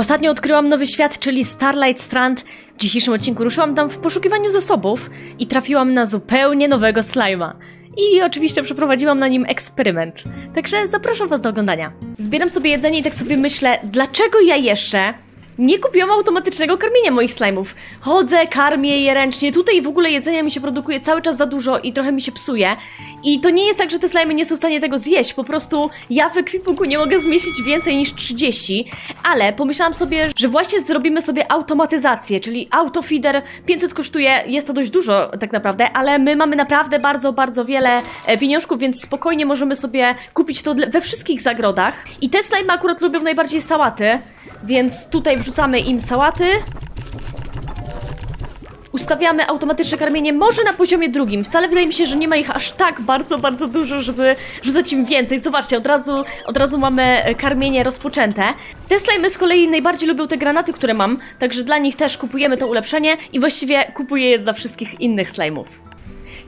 Ostatnio odkryłam nowy świat, czyli Starlight Strand. W dzisiejszym odcinku ruszyłam tam w poszukiwaniu zasobów i trafiłam na zupełnie nowego slajma. I oczywiście przeprowadziłam na nim eksperyment. Także zapraszam was do oglądania. Zbieram sobie jedzenie i tak sobie myślę, dlaczego ja jeszcze nie kupiłam automatycznego karmienia moich slajmów. Chodzę, karmię je ręcznie, tutaj w ogóle jedzenia mi się produkuje cały czas za dużo i trochę mi się psuje. I to nie jest tak, że te slajmy nie są w stanie tego zjeść, po prostu ja w ekwipunku nie mogę zmieścić więcej niż 30, ale pomyślałam sobie, że właśnie zrobimy sobie automatyzację, czyli autofeeder 500 kosztuje, jest to dość dużo tak naprawdę, ale my mamy naprawdę bardzo, bardzo wiele e, pieniążków, więc spokojnie możemy sobie kupić to we wszystkich zagrodach. I te slajmy akurat lubią najbardziej sałaty, więc tutaj wrzucamy im sałaty. Ustawiamy automatyczne karmienie może na poziomie drugim. Wcale wydaje mi się, że nie ma ich aż tak bardzo, bardzo dużo, żeby rzucać im więcej. Zobaczcie, od razu, od razu mamy e, karmienie rozpoczęte. Te slajmy z kolei najbardziej lubią te granaty, które mam, także dla nich też kupujemy to ulepszenie i właściwie kupuję je dla wszystkich innych slajmów.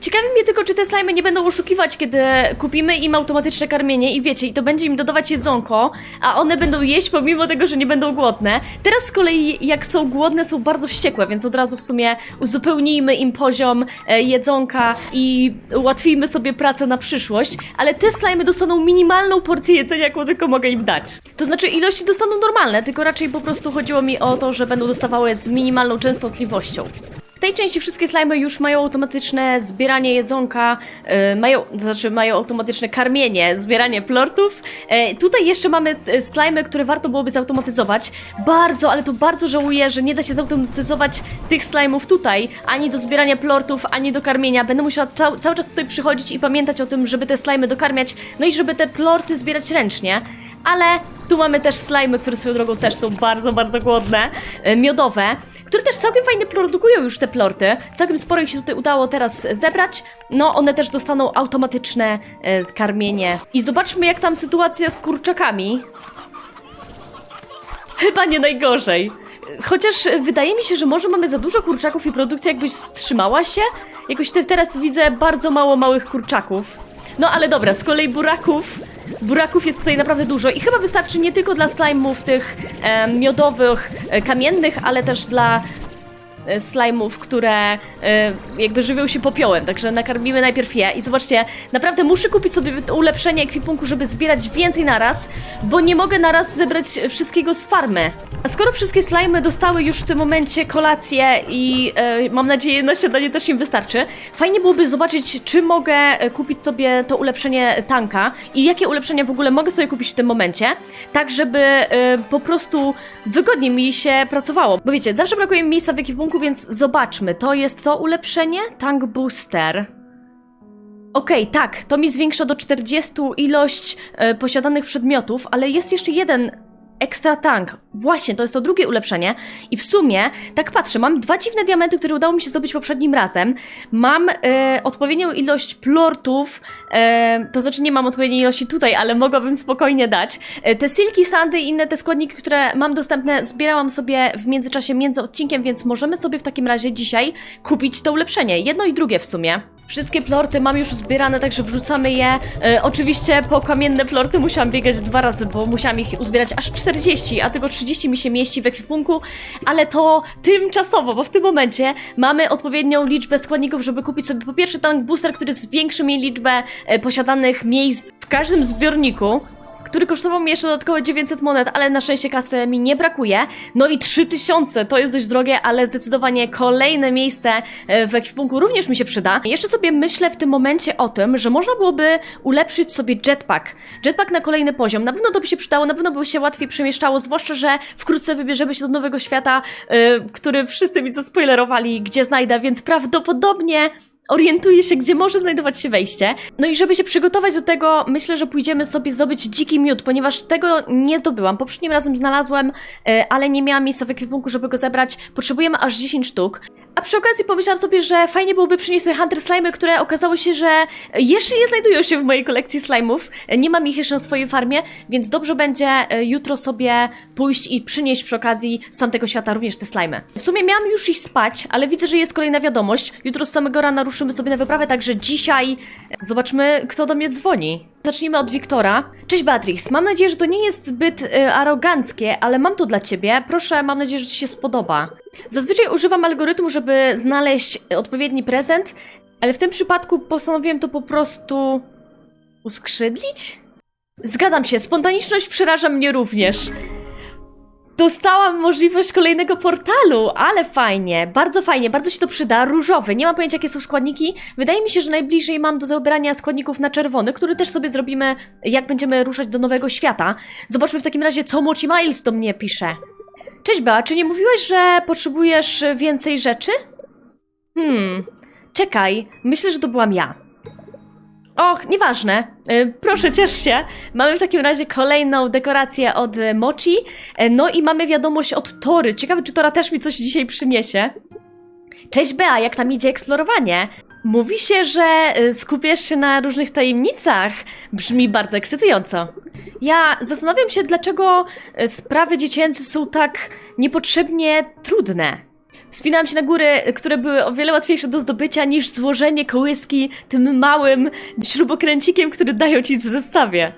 Ciekawi mnie tylko, czy te slajmy nie będą oszukiwać, kiedy kupimy im automatyczne karmienie i wiecie, i to będzie im dodawać jedzonko, a one będą jeść pomimo tego, że nie będą głodne. Teraz z kolei, jak są głodne, są bardzo wściekłe, więc od razu w sumie uzupełnijmy im poziom e, jedzonka i ułatwijmy sobie pracę na przyszłość, ale te slajmy dostaną minimalną porcję jedzenia, jaką tylko mogę im dać. To znaczy ilości dostaną normalne, tylko raczej po prostu chodziło mi o to, że będą dostawały z minimalną częstotliwością. Tej części wszystkie slajmy już mają automatyczne zbieranie jedzonka, e, mają, to znaczy mają automatyczne karmienie, zbieranie plortów. E, tutaj jeszcze mamy e, slajmy, które warto byłoby zautomatyzować. Bardzo, ale to bardzo żałuję, że nie da się zautomatyzować tych slajmów tutaj, ani do zbierania plortów, ani do karmienia. Będę musiała cał, cały czas tutaj przychodzić i pamiętać o tym, żeby te slajmy dokarmiać, no i żeby te plorty zbierać ręcznie. Ale tu mamy też slajmy, które swoją drogą też są bardzo, bardzo głodne, e, miodowe, które też całkiem fajnie produkują już te plorty. Całkiem sporo ich się tutaj udało teraz zebrać. No, one też dostaną automatyczne e, karmienie. I zobaczmy, jak tam sytuacja z kurczakami. Chyba nie najgorzej. Chociaż e, wydaje mi się, że może mamy za dużo kurczaków i produkcja jakbyś wstrzymała się. Jakoś te, teraz widzę bardzo mało małych kurczaków. No ale dobra, z kolei buraków. Buraków jest tutaj naprawdę dużo i chyba wystarczy nie tylko dla slime'ów tych e, miodowych, e, kamiennych, ale też dla slajmów, które e, jakby żywią się popiołem, także nakarmimy najpierw je i zobaczcie, naprawdę muszę kupić sobie ulepszenie ekwipunku, żeby zbierać więcej naraz, bo nie mogę naraz zebrać wszystkiego z farmy. A skoro wszystkie slajmy dostały już w tym momencie kolację i e, mam nadzieję na śniadanie też im wystarczy, fajnie byłoby zobaczyć, czy mogę e, kupić sobie to ulepszenie tanka i jakie ulepszenia w ogóle mogę sobie kupić w tym momencie, tak żeby e, po prostu wygodniej mi się pracowało. Bo wiecie, zawsze brakuje mi miejsca w ekwipunku, więc zobaczmy. To jest to ulepszenie? Tank Booster. Okej, tak, to mi zwiększa do 40 ilość e, posiadanych przedmiotów, ale jest jeszcze jeden ekstra tank. Właśnie, to jest to drugie ulepszenie. I w sumie, tak patrzę, mam dwa dziwne diamenty, które udało mi się zdobyć poprzednim razem. Mam e, odpowiednią ilość plortów, e, to znaczy nie mam odpowiedniej ilości tutaj, ale mogłabym spokojnie dać. E, te silki sandy i inne te składniki, które mam dostępne, zbierałam sobie w międzyczasie między odcinkiem, więc możemy sobie w takim razie dzisiaj kupić to ulepszenie. Jedno i drugie w sumie. Wszystkie plorty mam już zbierane, także wrzucamy je. E, oczywiście po kamienne plorty musiałam biegać dwa razy, bo musiałam ich uzbierać aż 40, a tylko 30 mi się mieści w ekwipunku, ale to tymczasowo, bo w tym momencie mamy odpowiednią liczbę składników, żeby kupić sobie po pierwsze tank booster, który zwiększy mi liczbę e, posiadanych miejsc w każdym zbiorniku który kosztował mi jeszcze dodatkowo 900 monet, ale na szczęście kasy mi nie brakuje. No i 3000, to jest dość drogie, ale zdecydowanie kolejne miejsce e, w ekwipunku również mi się przyda. Jeszcze sobie myślę w tym momencie o tym, że można byłoby ulepszyć sobie jetpack. Jetpack na kolejny poziom. Na pewno to by się przydało, na pewno by się łatwiej przemieszczało, zwłaszcza, że wkrótce wybierzemy się do nowego świata, e, który wszyscy mi zaspoilerowali, gdzie znajdę, więc prawdopodobnie orientuje się, gdzie może znajdować się wejście. No i żeby się przygotować do tego, myślę, że pójdziemy sobie zdobyć dziki miód, ponieważ tego nie zdobyłam. Poprzednim razem znalazłem, e, ale nie miałam miejsca w ekwipunku, żeby go zebrać. Potrzebujemy aż 10 sztuk. A przy okazji pomyślałam sobie, że fajnie byłoby przynieść sobie Hunter Slimy, które okazało się, że jeszcze nie znajdują się w mojej kolekcji slime'ów. Nie mam ich jeszcze na swojej farmie, więc dobrze będzie e, jutro sobie pójść i przynieść przy okazji z tamtego świata również te slimy. W sumie miałam już iść spać, ale widzę, że jest kolejna wiadomość. Jutro z samego rana ruszymy sobie na wyprawę, także dzisiaj e, zobaczmy, kto do mnie dzwoni. Zacznijmy od Wiktora. Cześć Beatrix, mam nadzieję, że to nie jest zbyt y, aroganckie, ale mam to dla ciebie. Proszę, mam nadzieję, że ci się spodoba. Zazwyczaj używam algorytmu, żeby znaleźć odpowiedni prezent, ale w tym przypadku postanowiłem to po prostu uskrzydlić? Zgadzam się, spontaniczność przeraża mnie również. Dostałam możliwość kolejnego portalu, ale fajnie, bardzo fajnie, bardzo się to przyda. Różowy, nie mam pojęcia jakie są składniki. Wydaje mi się, że najbliżej mam do zebrania składników na czerwony, który też sobie zrobimy, jak będziemy ruszać do nowego świata. Zobaczmy w takim razie, co Mochi Miles do mnie pisze. Cześć Bea, czy nie mówiłeś, że potrzebujesz więcej rzeczy? Hmm, czekaj, myślę, że to byłam ja. Och, nieważne. Y, Proszę, ciesz się. Mamy w takim razie kolejną dekorację od y, Mochi. E, No i mamy wiadomość od Tory. Ciekawe, czy Tora też mi coś dzisiaj przyniesie. Cześć Bea, jak tam idzie eksplorowanie? Mówi się, że skupiasz się na różnych tajemnicach. Brzmi bardzo ekscytująco. Ja zastanawiam się, dlaczego sprawy dziecięce są tak niepotrzebnie trudne. Wspinałam się na góry, które były o wiele łatwiejsze do zdobycia niż złożenie kołyski tym małym śrubokręcikiem, który dają ci w zestawie.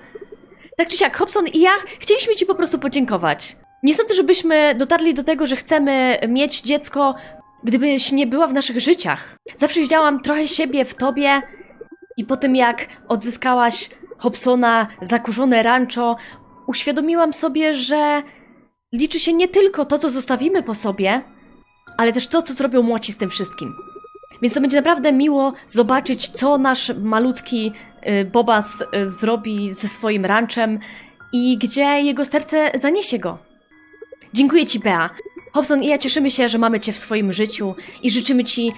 Tak czy siak, Hobson i ja chcieliśmy ci po prostu podziękować. Nie sądzę, żebyśmy dotarli do tego, że chcemy mieć dziecko, gdybyś nie była w naszych życiach. Zawsze widziałam trochę siebie w tobie i po tym jak odzyskałaś Hobsona, zakurzone rancho, uświadomiłam sobie, że liczy się nie tylko to, co zostawimy po sobie, ale też to, co zrobią młodzi z tym wszystkim. Więc to będzie naprawdę miło zobaczyć, co nasz malutki y, Bobas y, zrobi ze swoim ranchem i gdzie jego serce zaniesie go. Dziękuję Ci, Bea. Hobson i ja cieszymy się, że mamy Cię w swoim życiu i życzymy Ci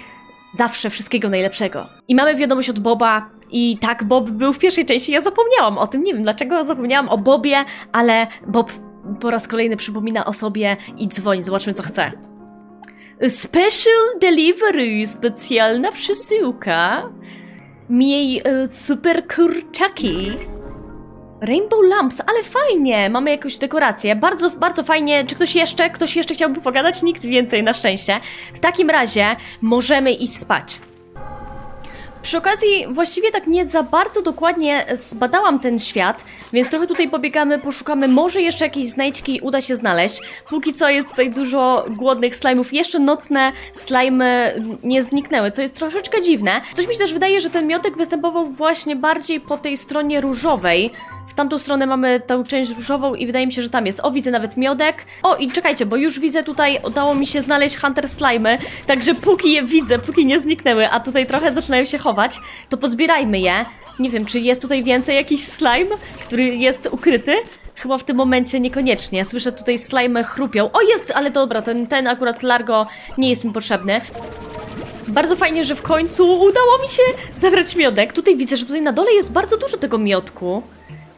zawsze wszystkiego najlepszego. I mamy wiadomość od Boba i tak, Bob był w pierwszej części, ja zapomniałam o tym, nie wiem dlaczego zapomniałam o Bobie, ale Bob po raz kolejny przypomina o sobie i dzwoni, zobaczmy co chce. Special delivery, specjalna przesyłka. Miej e, super kurczaki. Rainbow Lamps, ale fajnie! Mamy jakąś dekorację. Bardzo, bardzo fajnie. Czy ktoś jeszcze, ktoś jeszcze chciałby pogadać? Nikt więcej, na szczęście. W takim razie możemy iść spać. Przy okazji, właściwie tak nie za bardzo dokładnie zbadałam ten świat, więc trochę tutaj pobiegamy, poszukamy, może jeszcze jakieś znajdźki uda się znaleźć. Póki co jest tutaj dużo głodnych slajmów, jeszcze nocne slajmy nie zniknęły, co jest troszeczkę dziwne. Coś mi się też wydaje, że ten miodek występował właśnie bardziej po tej stronie różowej. W tamtą stronę mamy tę część różową i wydaje mi się, że tam jest. O, widzę nawet miodek. O, i czekajcie, bo już widzę tutaj, udało mi się znaleźć Hunter Slimy, także póki je widzę, póki nie zniknęły, a tutaj trochę zaczynają się to pozbierajmy je. Nie wiem, czy jest tutaj więcej jakiś slime, który jest ukryty? Chyba w tym momencie niekoniecznie. Słyszę tutaj slime chrupią. O, jest, ale dobra, ten, ten akurat Largo nie jest mi potrzebny. Bardzo fajnie, że w końcu udało mi się zabrać miodek. Tutaj widzę, że tutaj na dole jest bardzo dużo tego miodku.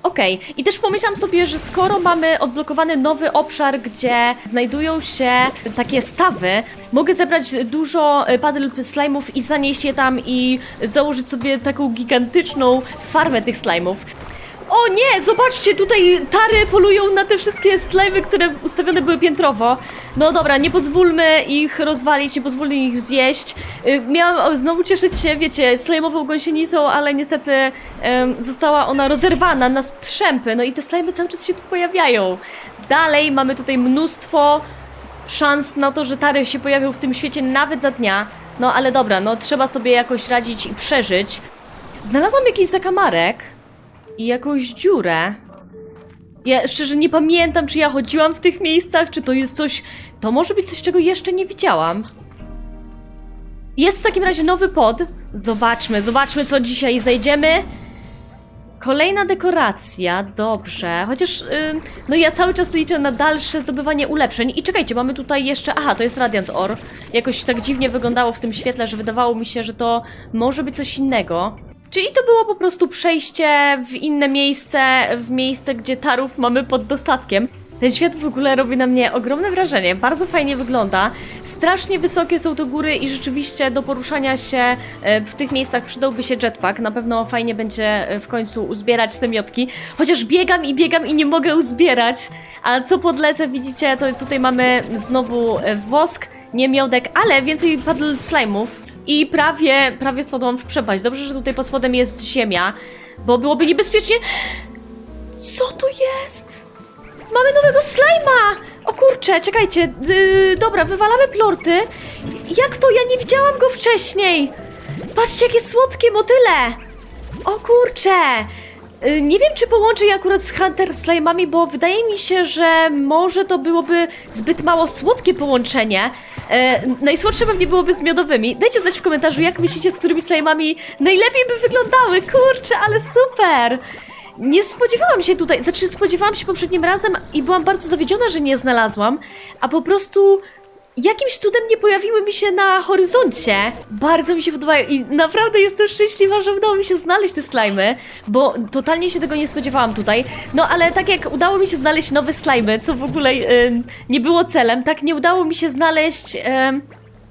Okej, i też pomyślałam sobie, że skoro mamy odblokowany nowy obszar, gdzie znajdują się takie stawy, mogę zebrać dużo e, paddle slime'ów i zanieść je tam i założyć sobie taką gigantyczną farmę tych slime'ów. O nie, zobaczcie, tutaj tary polują na te wszystkie slajmy, które ustawione były piętrowo. No dobra, nie pozwólmy ich rozwalić, nie pozwólmy ich zjeść. Y, Miałam znowu cieszyć się, wiecie, slajmową gąsienicą, ale niestety em, została ona rozerwana na strzępy. No i te slajmy cały czas się tu pojawiają. Dalej mamy tutaj mnóstwo szans na to, że tary się pojawią w tym świecie nawet za dnia. No ale dobra, no trzeba sobie jakoś radzić i przeżyć. Znalazłam jakiś zakamarek i jakąś dziurę. Ja szczerze nie pamiętam, czy ja chodziłam w tych miejscach, czy to jest coś. To może być coś, czego jeszcze nie widziałam. Jest w takim razie nowy pod. Zobaczmy, zobaczmy, co dzisiaj znajdziemy. Kolejna dekoracja, dobrze. Chociaż, ym, no ja cały czas liczę na dalsze zdobywanie ulepszeń. I czekajcie, mamy tutaj jeszcze. Aha, to jest Radiant Ore. Jakoś tak dziwnie wyglądało w tym świetle, że wydawało mi się, że to może być coś innego. Czyli to było po prostu przejście w inne miejsce, w miejsce, gdzie tarów mamy pod dostatkiem. Ten świat w ogóle robi na mnie ogromne wrażenie, bardzo fajnie wygląda. Strasznie wysokie są to góry i rzeczywiście do poruszania się e, w tych miejscach przydałby się jetpack. Na pewno fajnie będzie e, w końcu uzbierać te miotki. Chociaż biegam i biegam i nie mogę uzbierać. A co podlecę, widzicie, to tutaj mamy znowu e, wosk, nie miodek, ale więcej paddle slime'ów. I prawie, prawie spadłam w przepaść. Dobrze, że tutaj pod spodem jest ziemia, bo byłoby niebezpiecznie. Co to jest? Mamy nowego slajma! O kurczę, czekajcie, yy, dobra, wywalamy plorty. Jak to? Ja nie widziałam go wcześniej! Patrzcie, jakie słodkie motyle! O kurczę! Y, Nie wiem, czy połączę je akurat z Hunter Slime'ami, bo wydaje mi się, że może to byłoby zbyt mało słodkie połączenie. E, najsłodsze pewnie byłoby z miodowymi. Dajcie znać w komentarzu, jak myślicie, z którymi slime'ami najlepiej by wyglądały. Kurczę, ale super! Nie spodziewałam się tutaj, znaczy spodziewałam się poprzednim razem i byłam bardzo zawiedziona, że nie znalazłam, a po prostu jakimś cudem nie pojawiły mi się na horyzoncie. Bardzo mi się podobają i naprawdę jestem szczęśliwa, że udało mi się znaleźć te slajmy, bo totalnie się tego nie spodziewałam tutaj. No ale tak jak udało mi się znaleźć nowe slajmy, co w ogóle em, nie było celem, tak nie udało mi się znaleźć em,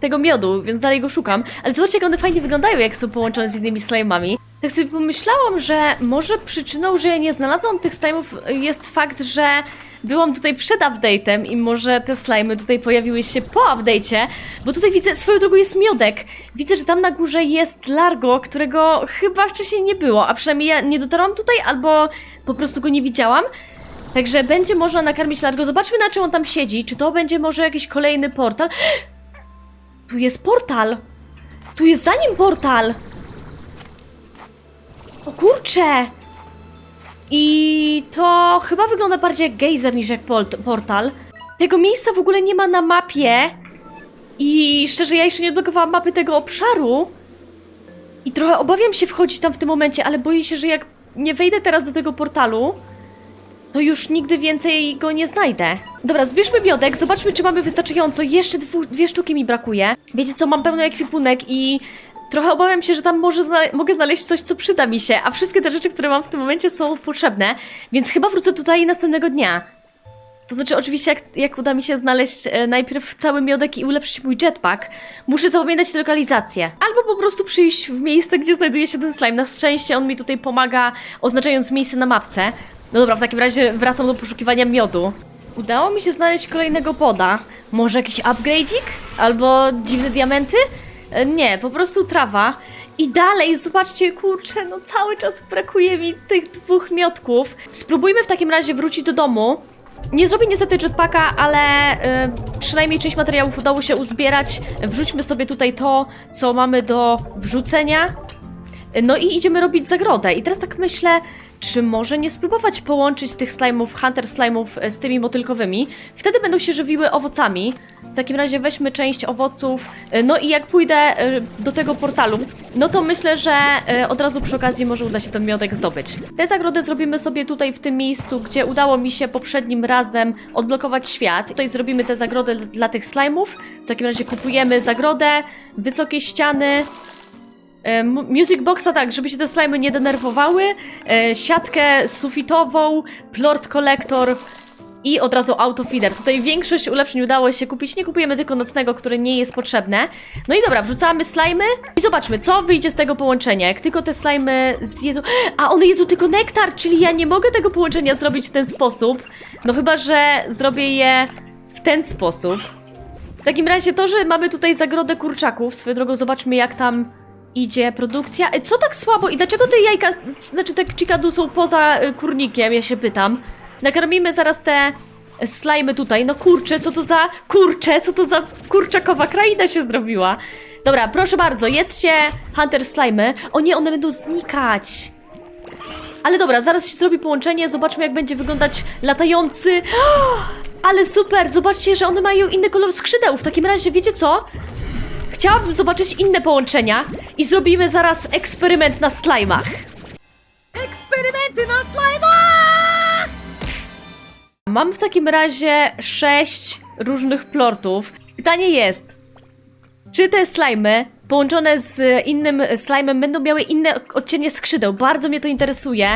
tego miodu, więc dalej go szukam. Ale zobaczcie, jak one fajnie wyglądają, jak są połączone z innymi slajmami. Tak sobie pomyślałam, że może przyczyną, że ja nie znalazłam tych slime'ów jest fakt, że byłam tutaj przed update'em i może te slimy tutaj pojawiły się po update'cie, bo tutaj widzę, swoją drogą jest miodek. Widzę, że tam na górze jest Largo, którego chyba wcześniej nie było, a przynajmniej ja nie dotarłam tutaj, albo po prostu go nie widziałam. Także będzie można nakarmić Largo. Zobaczmy, na czym on tam siedzi. Czy to będzie może jakiś kolejny portal? Tu jest portal! Tu jest za nim portal! O kurcze! I to chyba wygląda bardziej jak gejzer niż jak port- portal. Tego miejsca w ogóle nie ma na mapie. I szczerze, ja jeszcze nie odblokowałam mapy tego obszaru. I trochę obawiam się wchodzić tam w tym momencie, ale boję się, że jak nie wejdę teraz do tego portalu, to już nigdy więcej go nie znajdę. Dobra, zbierzmy biodek, zobaczmy, czy mamy wystarczająco. Jeszcze dwu, dwie sztuki mi brakuje. Wiecie co, mam pełny ekwipunek i trochę obawiam się, że tam może zna mogę znaleźć coś, co przyda mi się, a wszystkie te rzeczy, które mam w tym momencie są potrzebne, więc chyba wrócę tutaj następnego dnia. To znaczy, oczywiście, jak, jak uda mi się znaleźć e, najpierw cały miodek i ulepszyć mój jetpack, muszę zapamiętać te lokalizacje. Albo po prostu przyjść w miejsce, gdzie znajduje się ten slime. Na szczęście on mi tutaj pomaga, oznaczając miejsce na mapce. No dobra, w takim razie wracam do poszukiwania miodu. Udało mi się znaleźć kolejnego poda. Może jakiś upgrade'ik? Albo dziwne diamenty? E, Nie, po prostu trawa. I dalej, zobaczcie, kurczę, no cały czas brakuje mi tych dwóch miotków. Spróbujmy w takim razie wrócić do domu. Nie zrobię niestety jetpacka, ale e, przynajmniej część materiałów udało się uzbierać. Wrzućmy sobie tutaj to, co mamy do wrzucenia. No i idziemy robić zagrodę. I teraz tak myślę, czy może nie spróbować połączyć tych slime'ów, hunter slime'ów e, z tymi motylkowymi? Wtedy będą się żywiły owocami. W takim razie weźmy część owoców. E, No i jak pójdę e, do tego portalu, no to myślę, że od razu przy okazji może uda się ten miodek zdobyć. Tę zagrodę zrobimy sobie tutaj w tym miejscu, gdzie udało mi się poprzednim razem odblokować świat. Tutaj zrobimy tę zagrodę dla tych slime'ów. W takim razie kupujemy zagrodę, wysokie ściany, Music boxa tak, żeby się te slimy nie denerwowały, e, siatkę sufitową, plort collector i od razu autofeeder. Tutaj większość ulepszeń udało się kupić, nie kupujemy tylko nocnego, które nie jest potrzebne. No i dobra, wrzucamy slimy i zobaczmy, co wyjdzie z tego połączenia. Jak tylko te slimy zjedzą... A one jedzą tylko nektar, czyli ja nie mogę tego połączenia zrobić w ten sposób. No chyba, że zrobię je w ten sposób. W takim razie to, że mamy tutaj zagrodę kurczaków, swoją drogą zobaczmy jak tam idzie produkcja. E, Co tak słabo i dlaczego te jajka, znaczy te cikadu są poza y, kurnikiem, ja się pytam. Nakarmimy zaraz te slajmy tutaj. No kurczę, co to za kurcze, co to za kurczakowa kraina się zrobiła. Dobra, proszę bardzo, jedzcie Hunter slimy. O nie, one będą znikać. Ale dobra, zaraz się zrobi połączenie, zobaczmy jak będzie wyglądać latający. Ale super, zobaczcie, że one mają inny kolor skrzydeł. W takim razie, wiecie co? Chciałabym zobaczyć inne połączenia i zrobimy zaraz eksperyment na slajmach. Eksperymenty na slajmach! Mam w takim razie sześć różnych plortów. Pytanie jest, czy te slajmy połączone z innym slajmem będą miały inne odcienie skrzydeł? Bardzo mnie to interesuje.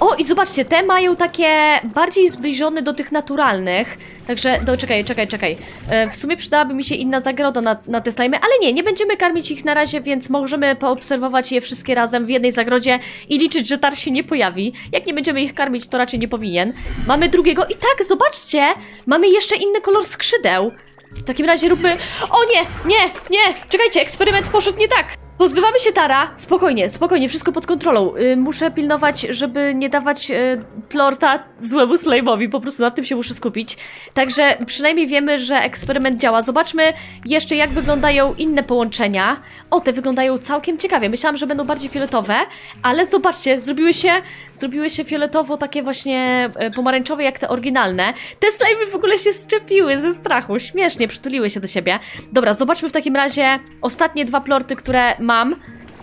O, i zobaczcie, te mają takie bardziej zbliżone do tych naturalnych. Także, do, czekaj, czekaj, czekaj. E, w sumie przydałaby mi się inna zagroda na, na te slajmy, ale nie, nie będziemy karmić ich na razie, więc możemy poobserwować je wszystkie razem w jednej zagrodzie i liczyć, że tar się nie pojawi. Jak nie będziemy ich karmić, to raczej nie powinien. Mamy drugiego i tak, zobaczcie, mamy jeszcze inny kolor skrzydeł. W takim razie róbmy... O nie, nie, nie, czekajcie, eksperyment poszedł nie tak. Pozbywamy się Tara. Spokojnie, spokojnie, wszystko pod kontrolą. Y, muszę pilnować, żeby nie dawać y, plorta złemu slajmowi. Po prostu nad tym się muszę skupić. Także przynajmniej wiemy, że eksperyment działa. Zobaczmy jeszcze, jak wyglądają inne połączenia. O, te wyglądają całkiem ciekawie. Myślałam, że będą bardziej fioletowe, ale zobaczcie, zrobiły się, zrobiły się fioletowo, takie właśnie e, pomarańczowe, jak te oryginalne. Te slajmy w ogóle się szczepiły ze strachu. Śmiesznie przytuliły się do siebie. Dobra, zobaczmy w takim razie ostatnie dwa plorty, które mam.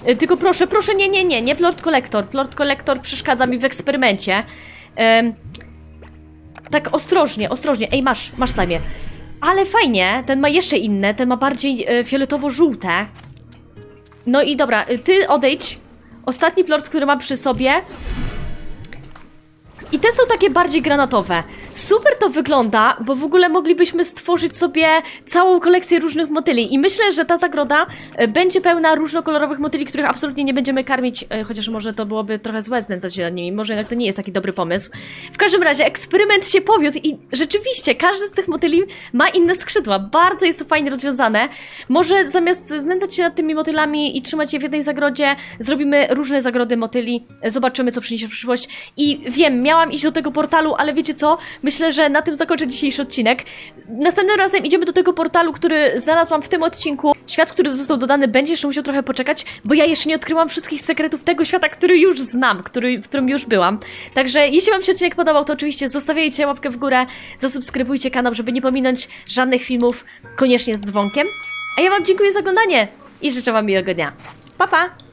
Y, Tylko proszę, proszę, nie, nie, nie, nie plort kolektor. Plort kolektor przeszkadza mi w eksperymencie. Tak ostrożnie, ostrożnie. Ej, masz, masz slajmie. Ale fajnie, ten ma jeszcze inne, ten ma bardziej e, fioletowo-żółte. No i dobra, y, ty odejdź. Ostatni plort, który mam przy sobie. I te są takie bardziej granatowe. Super to wygląda, bo w ogóle moglibyśmy stworzyć sobie całą kolekcję różnych motyli. I myślę, że ta zagroda e, będzie pełna różnokolorowych motyli, których absolutnie nie będziemy karmić, e, chociaż może to byłoby trochę złe znęcać się nad nimi. Może jednak to nie jest taki dobry pomysł. W każdym razie eksperyment się powiódł i rzeczywiście każdy z tych motyli ma inne skrzydła. Bardzo jest to fajnie rozwiązane. Może zamiast znęcać się nad tymi motylami i trzymać je w jednej zagrodzie, zrobimy różne zagrody motyli, e, zobaczymy co przyniesie przyszłość. I wiem, miałam iść do tego portalu, ale wiecie co? Myślę, że na tym zakończę dzisiejszy odcinek. Następnym razem idziemy do tego portalu, który znalazłam w tym odcinku. Świat, który został dodany, będzie jeszcze musiał trochę poczekać, bo ja jeszcze nie odkryłam wszystkich sekretów tego świata, który już znam, który, w którym już byłam. Także jeśli Wam się odcinek podobał, to oczywiście zostawiajcie łapkę w górę, zasubskrybujcie kanał, żeby nie pominąć żadnych filmów, koniecznie z dzwonkiem. A ja Wam dziękuję za oglądanie i życzę Wam miłego dnia. Pa, pa!